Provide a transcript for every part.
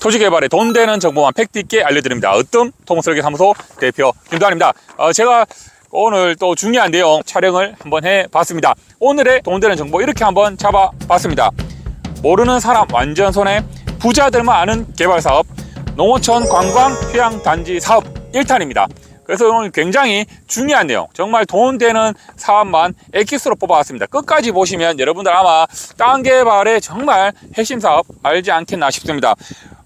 토지 개발에 돈 되는 정보만 팩트 있게 알려드립니다. 으뜸 통설계사무소 대표 김도환입니다. 어, 제가 오늘 또 중요한 내용 촬영을 한번 해봤습니다. 오늘의 돈 되는 정보 이렇게 한번 잡아봤습니다. 모르는 사람 완전 손해 부자들만 아는 개발 사업 농어촌 관광 휴양 단지 사업 1탄입니다. 그래서 오늘 굉장히 중요한 내용, 정말 돈 되는 사업만 엑기스로 뽑아왔습니다. 끝까지 보시면 여러분들 아마 땅 개발의 정말 핵심 사업 알지 않겠나 싶습니다.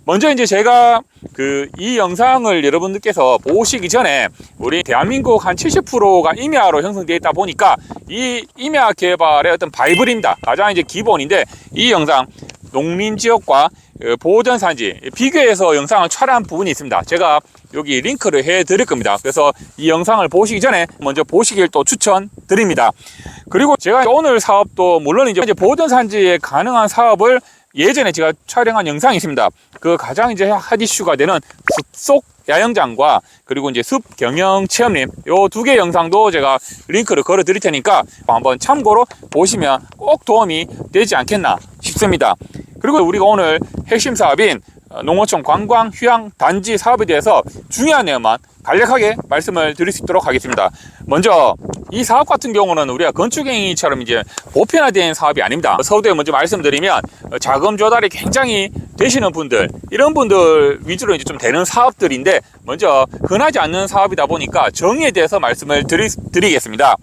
먼저 이제 제가 그 이 영상을 여러분들께서 보시기 전에 우리 대한민국 한 70%가 임야로 형성되어 있다 보니까 이 임야 개발의 어떤 바이블입니다. 가장 이제 기본인데 이 영상 농민 지역과 어, 보호전 산지 비교해서 영상을 촬영한 부분이 있습니다. 제가 여기 링크를 해 드릴 겁니다. 그래서 이 영상을 보시기 전에 먼저 보시길 또 추천드립니다. 그리고 제가 오늘 사업도 물론 이제 보호전 산지에 가능한 사업을 예전에 제가 촬영한 영상이 있습니다. 그 가장 이제 핫 이슈가 되는 숲속 야영장과 그리고 이제 숲 경영 체험림 요 두 개 영상도 제가 링크를 걸어 드릴 테니까 한번 참고로 보시면 꼭 도움이 되지 않겠나 싶습니다. 그리고 우리가 오늘 핵심 사업인 어, 농어촌 관광 휴양 단지 사업에 대해서 중요한 내용만 간략하게 말씀을 드릴 수 있도록 하겠습니다. 먼저 이 사업 같은 경우는 우리가 건축행위처럼 이제 보편화된 사업이 아닙니다. 서두에 먼저 말씀드리면 어, 자금 조달이 굉장히 되시는 분들 이런 분들 위주로 이제 좀 되는 사업들인데 먼저 흔하지 않는 사업이다 보니까 정의에 대해서 말씀을 드리, 드리겠습니다.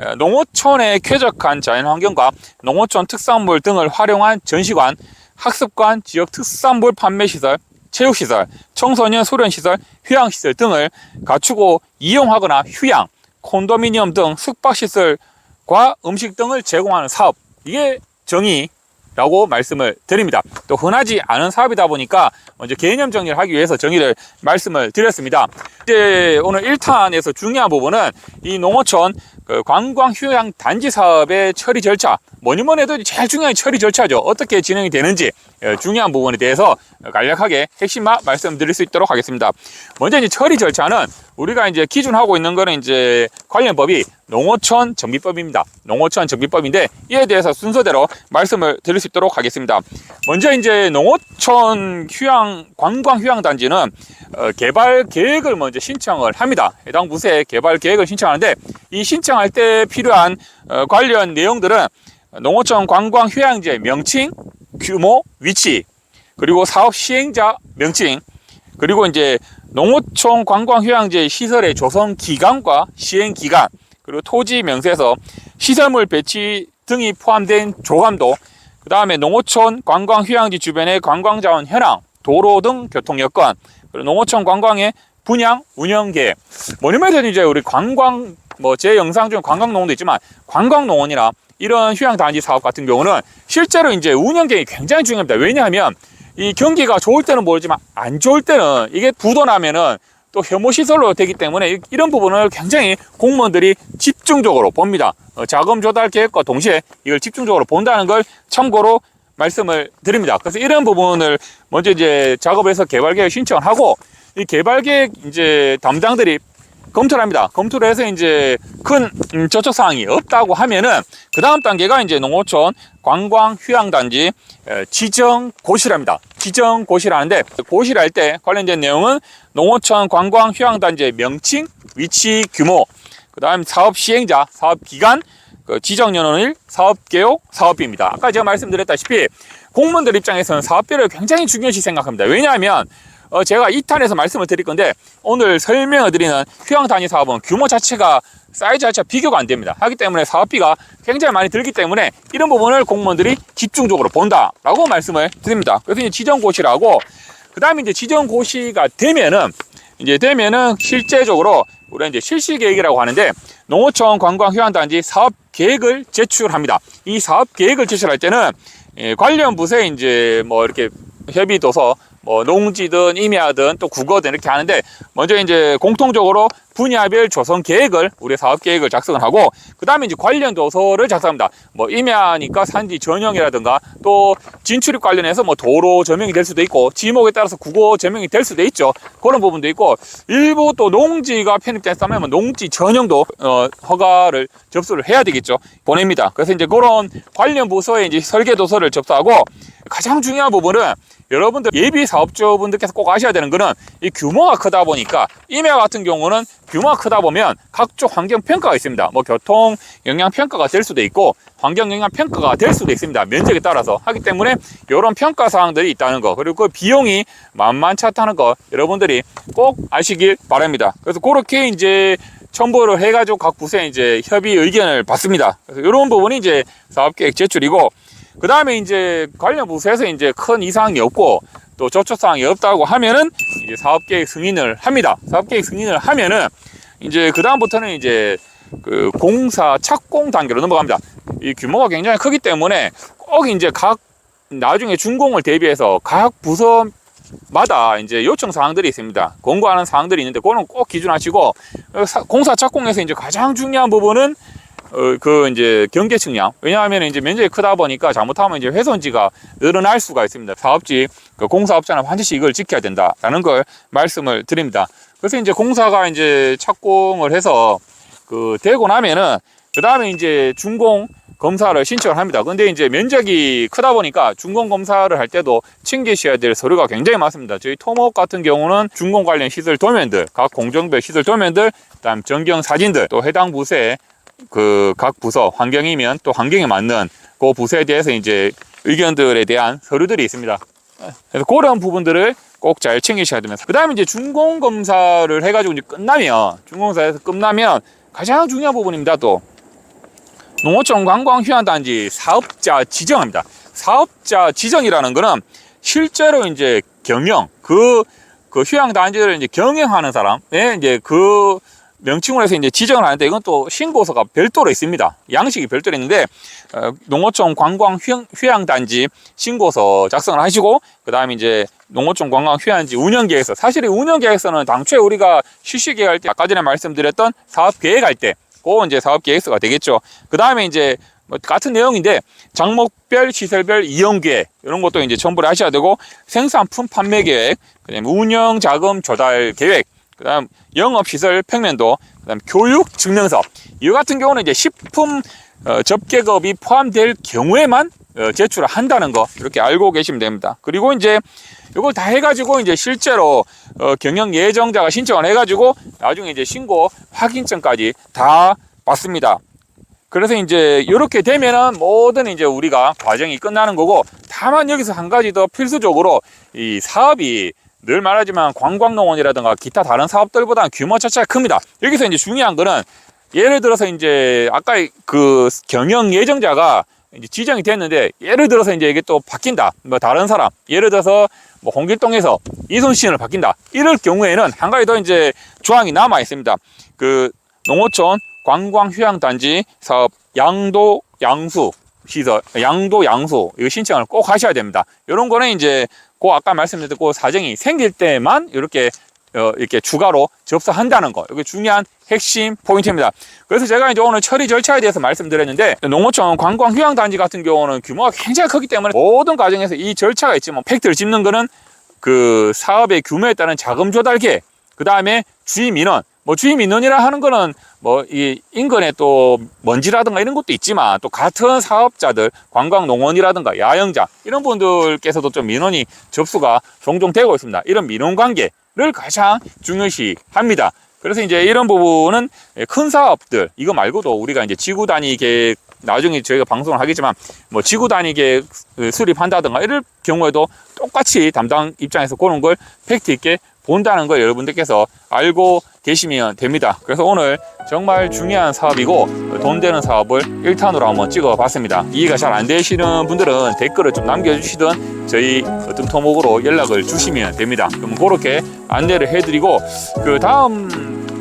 어, 농어촌에 쾌적한 자연환경과 농어촌 특산물 등을 활용한 전시관, 학습관, 지역 특산물 판매시설, 체육시설, 청소년 수련시설, 휴양시설 등을 갖추고 이용하거나 휴양, 콘도미니엄 등 숙박시설과 음식 등을 제공하는 사업. 이게 정의라고 말씀을 드립니다. 또 흔하지 않은 사업이다 보니까 먼저 개념 정리를 하기 위해서 정의를 말씀을 드렸습니다. 이제 오늘 1탄에서 중요한 부분은 이 농어촌 그 관광 휴양 단지 사업의 처리 절차. 뭐니 뭐니 해도 제일 중요한 처리 절차죠. 어떻게 진행이 되는지 어, 중요한 부분에 대해서 간략하게 핵심만 말씀드릴 수 있도록 하겠습니다. 먼저 이제 처리 절차는 우리가 이제 기준하고 있는 거는 이제 관련 법이 농어촌 정비법입니다. 농어촌 정비법인데 이에 대해서 순서대로 말씀을 드릴 수 있도록 하겠습니다. 먼저 이제 농어촌 휴양 관광 휴양 단지는 어, 개발 계획을 먼저 신청을 합니다. 해당 부서에 개발 계획을 신청하는데 이 신청할 때 필요한 어, 관련 내용들은 농어촌 관광 휴양지의 명칭, 규모, 위치, 그리고 사업 시행자 명칭, 그리고 이제 농어촌 관광 휴양지 시설의 조성 기간과 시행 기간, 그리고 토지 명세서, 시설물 배치 등이 포함된 조감도, 그 다음에 농어촌 관광 휴양지 주변의 관광 자원 현황, 도로 등 교통 여건, 그리고 농어촌 관광의 분양 운영 계획. 해도 이제 우리 관광 뭐 제 영상 중에 관광 농원도 있지만 관광 농원이나 이런 휴양 단지 사업 같은 경우는 실제로 이제 운영 계획이 굉장히 중요합니다. 왜냐하면 이 경기가 좋을 때는 모르지만 안 좋을 때는 이게 부도 나면은 또 혐오 시설로 되기 때문에 이- 이런 부분을 굉장히 공무원들이 집중적으로 봅니다. 어, 자금 조달 계획과 동시에 이걸 집중적으로 본다는 걸 참고로 말씀을 드립니다. 그래서 이런 부분을 먼저 이제 작업해서 개발 계획 신청을 하고 이 개발 계획 이제 담당들이 검토를 합니다. 검토를 해서 이제 큰 음, 저촉 사항이 없다고 하면은 그 다음 단계가 이제 농어촌 관광 휴양단지 에, 지정 고시랍니다. 지정 고시라는데 고시를 때 관련된 내용은 농어촌 관광 휴양단지의 명칭, 위치, 규모, 그 다음 사업 시행자, 사업 기간, 그 지정 연원일, 사업 개요, 사업비입니다. 아까 제가 말씀드렸다시피 공무원들 입장에서는 사업비를 굉장히 중요시 생각합니다. 왜냐하면 어, 제가 2탄에서 말씀을 드릴 건데 오늘 설명을 드리는 휴양 단위 사업은 규모 자체가 사이즈 자체가 비교가 안 됩니다. 하기 때문에 사업비가 굉장히 많이 들기 때문에 이런 부분을 공무원들이 집중적으로 본다라고 말씀을 드립니다. 그래서 이제 지정고시라고 그 다음에 이제 지정고시가 되면은 이제 되면은 실제적으로 우리가 이제 실시 계획이라고 하는데 농어촌 관광 휴양단지 사업 계획을 제출합니다. 이 사업 계획을 제출할 때는 예, 관련 부서에 이제 뭐 이렇게 협의도서 뭐 농지든 임야든 또 국어든 이렇게 하는데 먼저 이제 공통적으로 분야별 조성 계획을 우리 사업 계획을 작성을 하고 그 다음에 이제 관련 도서를 작성합니다. 뭐 임야니까 산지 전형이라든가 또 진출입 관련해서 뭐 도로 조명이 될 수도 있고 지목에 따라서 국어 조명이 될 수도 있죠. 그런 부분도 있고 일부 또 농지가 편입됐다면 뭐 농지 전형도 어, 허가를 접수를 해야 되겠죠. 보냅니다. 그래서 이제 그런 관련 부서에 이제 설계 도서를 접수하고 가장 중요한 부분은 여러분들 예비 사업주분들께서 꼭 아셔야 되는 거는 이 규모가 크다 보니까 임야 같은 경우는 규모가 크다 보면 각종 환경 평가가 있습니다. 뭐 교통 영향 평가가 될 수도 있고 환경 영향 평가가 될 수도 있습니다. 면적에 따라서 하기 때문에 이런 평가 사항들이 있다는 거 그리고 그 비용이 만만치 않다는 거 여러분들이 꼭 아시길 바랍니다. 그래서 그렇게 이제 첨부를 해가지고 각 부서에 이제 협의 의견을 받습니다. 그래서 이런 부분이 이제 사업계획 제출이고 그 다음에 이제 관련 부서에서 이제 큰 이상이 없고 또 조처사항이 없다고 하면은 이제 사업계획 승인을 합니다. 사업계획 승인을 하면은 이제 그 다음부터는 이제 그 공사 착공 단계로 넘어갑니다. 이 규모가 굉장히 크기 때문에 꼭 이제 각 나중에 준공을 대비해서 각 부서마다 이제 요청 사항들이 있습니다. 공고하는 사항들이 있는데 그거는 꼭 기준하시고 공사 착공에서 이제 가장 중요한 부분은 어, 그 이제 경계 측량. 왜냐하면 이제 면적이 크다 보니까 잘못하면 이제 훼손지가 늘어날 수가 있습니다. 사업지, 그 공사업자는 반드시 이걸 지켜야 된다라는 걸 말씀을 드립니다. 그래서 이제 공사가 이제 착공을 해서 그 되고 나면은 그 다음에 이제 준공 검사를 신청을 합니다. 근데 이제 면적이 크다 보니까 준공 검사를 할 때도 챙기셔야 될 서류가 굉장히 많습니다. 저희 토목 같은 경우는 준공 관련 시설 도면들, 각 공정별 시설 도면들, 그다음 전경 사진들, 또 해당 부서에 그 각 부서 환경이면 또 환경에 맞는 그 부서에 대해서 이제 의견들에 대한 서류들이 있습니다. 그래서 그런 부분들을 꼭 잘 챙기셔야 됩니다. 그 다음에 이제 준공 검사를 해가지고 이제 끝나면 준공사에서 끝나면 가장 중요한 부분입니다. 또 농어촌 관광 휴양단지 사업자 지정합니다. 사업자 지정이라는 거는 실제로 이제 경영 그, 그 휴양단지를 이제 경영하는 사람의 이제 그 명칭으로 해서 이제 지정을 하는데 이건 또 신고서가 별도로 있습니다. 양식이 별도로 있는데 어, 농어촌 관광 휴양, 휴양 단지 신고서 작성을 하시고 그 다음에 이제 농어촌 관광 휴양지 운영계획서 사실 이 운영계획서는 당초에 우리가 실시계획할 때 아까 전에 말씀드렸던 사업계획할 때그 이제 사업계획서가 되겠죠. 그 다음에 이제 뭐 같은 내용인데 장목별 시설별 이용 계획 이런 것도 이제 첨부를 하셔야 되고 생산품 판매 계획 그다음에 운영 자금 조달 계획 그 다음 영업 시설 평면도 그 다음 교육 증명서 이거 같은 경우는 이제 식품 어, 접객업이 포함될 경우에만 어, 제출을 한다는 거 이렇게 알고 계시면 됩니다. 그리고 이제 이걸 다 해가지고 이제 실제로 어, 경영 예정자가 신청을 해가지고 나중에 이제 신고 확인증까지 다 받습니다. 그래서 이제 이렇게 되면은 모든 이제 우리가 과정이 끝나는 거고 다만 여기서 한 가지 더 필수적으로 이 사업이 늘 말하지만 관광농원이라든가 기타 다른 사업들보다 규모 자체가 큽니다. 여기서 이제 중요한 거는 예를 들어서 이제 아까 그 경영 예정자가 이제 지정이 됐는데 예를 들어서 이제 이게 또 바뀐다. 뭐 다른 사람 예를 들어서 뭐 홍길동에서 이순신을 바뀐다. 이럴 경우에는 한 가지 더 이제 조항이 남아 있습니다. 그 농어촌 관광 휴양 단지 사업 양도 양수 시설 양도 양수 이거 신청을 꼭 하셔야 됩니다. 이런 거는 이제 그 아까 말씀드린 그 사정이 생길 때만 이렇게 어, 이렇게 추가로 접수한다는 거. 이게 중요한 핵심 포인트입니다. 그래서 제가 이제 오늘 처리 절차에 대해서 말씀드렸는데 농어촌 관광 휴양 단지 같은 경우는 규모가 굉장히 크기 때문에 모든 과정에서 이 절차가 있지만 팩트를 짚는 거는 그 사업의 규모에 따른 자금 조달 계획, 그 다음에 주의 민원, 뭐 주의 민원이라 하는 거는 뭐 이 인근에 또 먼지라든가 이런 것도 있지만 또 같은 사업자들 관광 농원이라든가 야영장 이런 분들께서도 좀 민원이 접수가 종종 되고 있습니다. 이런 민원 관계를 가장 중요시 합니다. 그래서 이제 이런 부분은 큰 사업들 이거 말고도 우리가 이제 지구 단위 계획 나중에 저희가 방송을 하겠지만 뭐 지구 단위 계획 수립한다든가 이럴 경우에도 똑같이 담당 입장에서 그런 걸 팩트 있게 본다는 걸 여러분들께서 알고 계시면 됩니다. 그래서 오늘 정말 중요한 사업이고 돈 되는 사업을 1탄으로 한번 찍어 봤습니다. 이해가 잘 안 되시는 분들은 댓글을 좀 남겨주시든 저희 어떤 토목으로 연락을 주시면 됩니다. 그럼 그렇게 안내를 해드리고 그 다음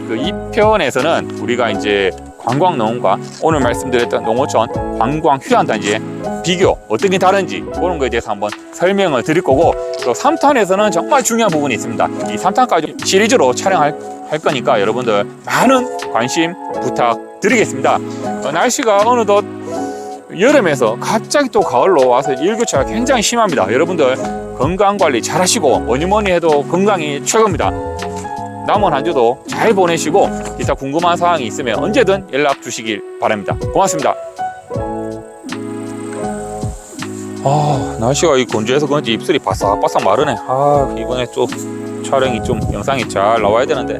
그 2편에서는 우리가 이제 관광농원과 오늘 말씀드렸던 농어촌 관광 휴양 단지의 비교 어떤 게 다른지 그런 거에 대해서 한번 설명을 드릴 거고 또 3탄에서는 정말 중요한 부분이 있습니다. 이 3탄까지 시리즈로 촬영할 할 거니까 여러분들 많은 관심 부탁드리겠습니다. 어, 날씨가 어느덧 여름에서 갑자기 또 가을로 와서 일교차가 굉장히 심합니다. 여러분들 건강 관리 잘 하시고 뭐니 뭐니 해도 건강이 최고입니다. 남은 한 주도 잘 보내시고 기타 궁금한 사항이 있으면 언제든 연락 주시길 바랍니다. 고맙습니다. 아 날씨가 이 건조해서 그런지 입술이 바싹바싹 마르네 아 이번에 좀 촬영이 좀 영상이 잘 나와야 되는데